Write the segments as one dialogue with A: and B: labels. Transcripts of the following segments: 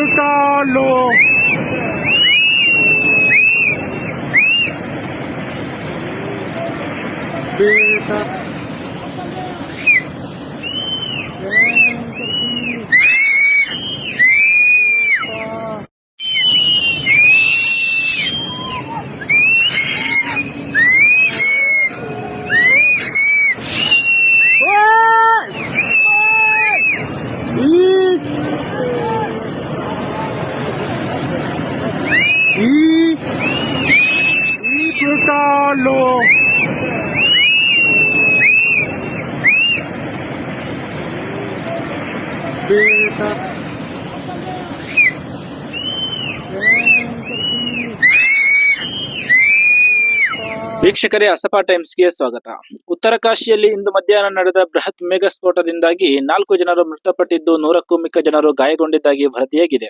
A: tayo talo. Dito. Mario Carlo. Beep.
B: ವೀಕ್ಷಕರೇ ಅಸಪಾ ಟೈಮ್ಸ್ಗೆ ಸ್ವಾಗತ. ಉತ್ತರ ಕಾಶಿಯಲ್ಲಿ ಇಂದು ಮಧ್ಯಾಹ್ನ ನಡೆದ ಬೃಹತ್ ಮೇಘ ಸ್ಫೋಟದಿಂದಾಗಿ ನಾಲ್ಕು ಜನರು ಮೃತಪಟ್ಟಿದ್ದು, ನೂರಕ್ಕೂ ಮಿಕ್ಕ ಜನರು ಗಾಯಗೊಂಡಿದ್ದಾಗಿ ವರದಿಯಾಗಿದೆ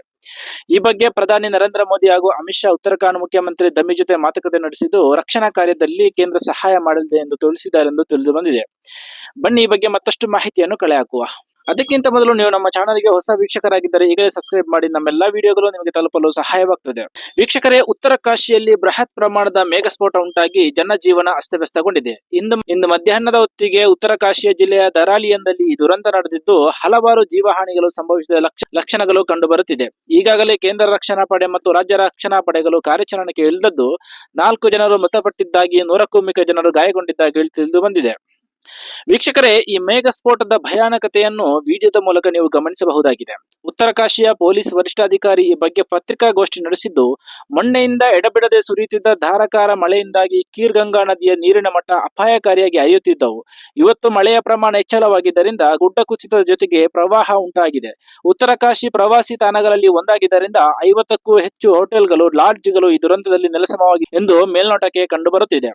B: ಈ ಬಗ್ಗೆ ಪ್ರಧಾನಿ ನರೇಂದ್ರ ಮೋದಿ ಹಾಗೂ ಅಮಿತ್ ಶಾ ಉತ್ತರಾಖಂಡ್ ಮುಖ್ಯಮಂತ್ರಿ ದಮ್ಮಿ ಜೊತೆ ಮಾತುಕತೆ ನಡೆಸಿದ್ದು, ರಕ್ಷಣಾ ಕಾರ್ಯದಲ್ಲಿ ಕೇಂದ್ರ ಸಹಾಯ ಮಾಡಲಿದೆ ಎಂದು ತಿಳಿಸಿದ್ದಾರೆ ಎಂದು ತಿಳಿದು ಬಂದಿದೆ. ಬನ್ನಿ, ಈ ಬಗ್ಗೆ ಮತ್ತಷ್ಟು ಮಾಹಿತಿಯನ್ನು ಕಳೆ ಹಾಕುವ. ಅದಕ್ಕಿಂತ ಮೊದಲು ನೀವು ನಮ್ಮ ಚಾನಲ್ಗೆ ಹೊಸ ವೀಕ್ಷಕರಾಗಿದ್ದರೆ ಈಗಲೇ ಸಬ್ಸ್ಕ್ರೈಬ್ ಮಾಡಿ. ನಮ್ಮೆಲ್ಲಾ ವಿಡಿಯೋಗಳು ನಿಮಗೆ ತಲುಪಲು ಸಹಾಯವಾಗುತ್ತದೆ ವೀಕ್ಷಕರೇ, ಉತ್ತರ ಕಾಶಿಯಲ್ಲಿ ಬೃಹತ್ ಪ್ರಮಾಣದ ಮೇಘಸ್ಫೋಟ ಉಂಟಾಗಿ ಜನಜೀವನ ಅಸ್ತವ್ಯಸ್ತಗೊಂಡಿದೆ. ಇಂದು ಇಂದು ಮಧ್ಯಾಹ್ನದ ಹೊತ್ತಿಗೆ ಉತ್ತರ ಕಾಶಿಯ ಜಿಲ್ಲೆಯ ದರಾಲಿಯಂದಲ್ಲಿ ಈ ದುರಂತ ನಡೆದಿದ್ದು, ಹಲವಾರು ಜೀವಹಾನಿಗಳು ಸಂಭವಿಸಿದ ಲಕ್ಷ- ಲಕ್ಷಣಗಳು ಕಂಡುಬರುತ್ತಿದೆ. ಈಗಾಗಲೇ ಕೇಂದ್ರ ರಕ್ಷಣಾ ಪಡೆ ಮತ್ತು ರಾಜ್ಯ ರಕ್ಷಣಾ ಪಡೆಗಳು ಕಾರ್ಯಾಚರಣೆಗೆ ಇಳಿದದ್ದು ನಾಲ್ಕು ಜನರು ಮೃತಪಟ್ಟಿದ್ದಾಗಿ ನೂರಕ್ಕೂ ಮಿಕ್ಕ ಜನರು ಗಾಯಗೊಂಡಿದ್ದಾಗಿ ತಿಳಿದು ಬಂದಿದೆ. ವೀಕ್ಷಕರೇ, ಈ ಮೇಘ ಸ್ಫೋಟದ ಭಯಾನಕತೆಯನ್ನು ವಿಡಿಯೋದ ಮೂಲಕ ನೀವು ಗಮನಿಸಬಹುದಾಗಿದೆ. ಉತ್ತರ ಕಾಶಿಯ ಪೊಲೀಸ್ ವರಿಷ್ಠಾಧಿಕಾರಿ ಈ ಬಗ್ಗೆ ಪತ್ರಿಕಾಗೋಷ್ಠಿ ನಡೆಸಿದ್ದು ಮೊನ್ನೆಯಿಂದ ಎಡಬಿಡದೆ ಸುರಿಯುತ್ತಿದ್ದ ಧಾರಾಕಾರ ಮಳೆಯಿಂದಾಗಿ ಕೀರ್ಗಂಗಾ ನದಿಯ ನೀರಿನ ಮಟ್ಟ ಅಪಾಯಕಾರಿಯಾಗಿ ಹರಿಯುತ್ತಿದ್ದವು. ಇವತ್ತು ಮಳೆಯ ಪ್ರಮಾಣ ಹೆಚ್ಚಳವಾಗಿದ್ದರಿಂದ ಗುಡ್ಡ ಕುಸಿತದ ಜೊತೆಗೆ ಪ್ರವಾಹ ಉಂಟಾಗಿದೆ. ಉತ್ತರ ಕಾಶಿ ಪ್ರವಾಸಿ ತಾಣಗಳಲ್ಲಿ ಒಂದಾಗಿದ್ದರಿಂದ ಐವತ್ತಕ್ಕೂ ಹೆಚ್ಚು ಹೋಟೆಲ್ಗಳು, ಲಾಡ್ಜ್ಗಳು ಈ ದುರಂತದಲ್ಲಿ ನೆಲಸಮವಾಗಿ ಎಂದು ಮೇಲ್ನೋಟಕ್ಕೆ ಕಂಡುಬರುತ್ತಿದೆ.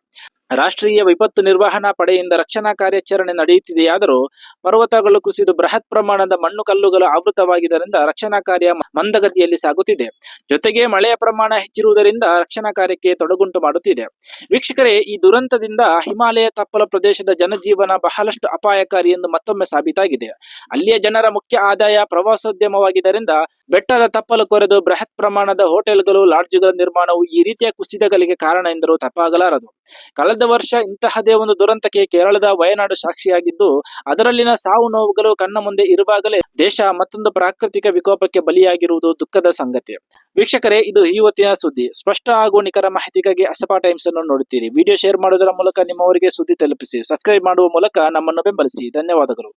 B: ರಾಷ್ಟ್ರೀಯ ವಿಪತ್ತು ನಿರ್ವಹಣಾ ಪಡೆಯಿಂದ ರಕ್ಷಣಾ ಕಾರ್ಯಾಚರಣೆ ನಡೆಯುತ್ತಿದೆಯಾದರೂ ಪರ್ವತಗಳು ಕುಸಿದು ಬೃಹತ್ ಪ್ರಮಾಣದ ಮಣ್ಣು ಕಲ್ಲುಗಳು ಆವೃತವಾಗಿದ್ದರಿಂದ ರಕ್ಷಣಾ ಕಾರ್ಯ ಮಂದಗತಿಯಲ್ಲಿ ಸಾಗುತ್ತಿದೆ. ಜೊತೆಗೆ ಮಳೆಯ ಪ್ರಮಾಣ ಹೆಚ್ಚಿರುವುದರಿಂದ ರಕ್ಷಣಾ ಕಾರ್ಯಕ್ಕೆ ತೊಡಗುಂಟು ಮಾಡುತ್ತಿದೆ. ವೀಕ್ಷಕರೇ, ಈ ದುರಂತದಿಂದ ಹಿಮಾಲಯ ತಪ್ಪಲ ಪ್ರದೇಶದ ಜನಜೀವನ ಬಹಳಷ್ಟು ಅಪಾಯಕಾರಿ ಎಂದು ಮತ್ತೊಮ್ಮೆ ಸಾಬೀತಾಗಿದೆ. ಅಲ್ಲಿಯ ಜನರ ಮುಖ್ಯ ಆದಾಯ ಪ್ರವಾಸೋದ್ಯಮವಾಗಿದ್ದರಿಂದ ಬೆಟ್ಟದ ತಪ್ಪಲು ಕೊರೆದು ಬೃಹತ್ ಪ್ರಮಾಣದ ಹೋಟೆಲ್ಗಳು, ಲಾಡ್ಜ್ಗಳ ನಿರ್ಮಾಣವು ಈ ರೀತಿಯ ಕುಸಿತಗಳಿಗೆ ಕಾರಣ ಎಂದರೂ ತಪ್ಪಾಗಲಾರದು. ಕಳೆದ ವರ್ಷ ಇಂತಹದೇ ಒಂದು ದುರಂತಕ್ಕೆ ಕೇರಳದ ವಯನಾಡು ಸಾಕ್ಷಿಯಾಗಿದ್ದು, ಅದರಲ್ಲಿನ ಸಾವು ನೋವುಗಳು ಕಣ್ಣ ಮುಂದೆ ಇರುವಾಗಲೇ ದೇಶ ಮತ್ತೊಂದು ಪ್ರಾಕೃತಿಕ ವಿಕೋಪಕ್ಕೆ ಬಲಿಯಾಗಿರುವುದು ದುಃಖದ ಸಂಗತಿ. ವೀಕ್ಷಕರೇ, ಇದು ಈ ಹೊತ್ತಿನ ಸುದ್ದಿ. ಸ್ಪಷ್ಟ ಹಾಗೂ ನಿಖರ ಮಾಹಿತಿಗಾಗಿ ಅಸಪಾ ಟೈಮ್ಸ್ ಅನ್ನು ನೋಡುತ್ತೀರಿ. ವಿಡಿಯೋ ಶೇರ್ ಮಾಡುವುದರ ಮೂಲಕ ನಿಮ್ಮವರಿಗೆ ಸುದ್ದಿ ತಲುಪಿಸಿ. ಸಬ್ಸ್ಕ್ರೈಬ್ ಮಾಡುವ ಮೂಲಕ ನಮ್ಮನ್ನು ಬೆಂಬಲಿಸಿ. ಧನ್ಯವಾದಗಳು.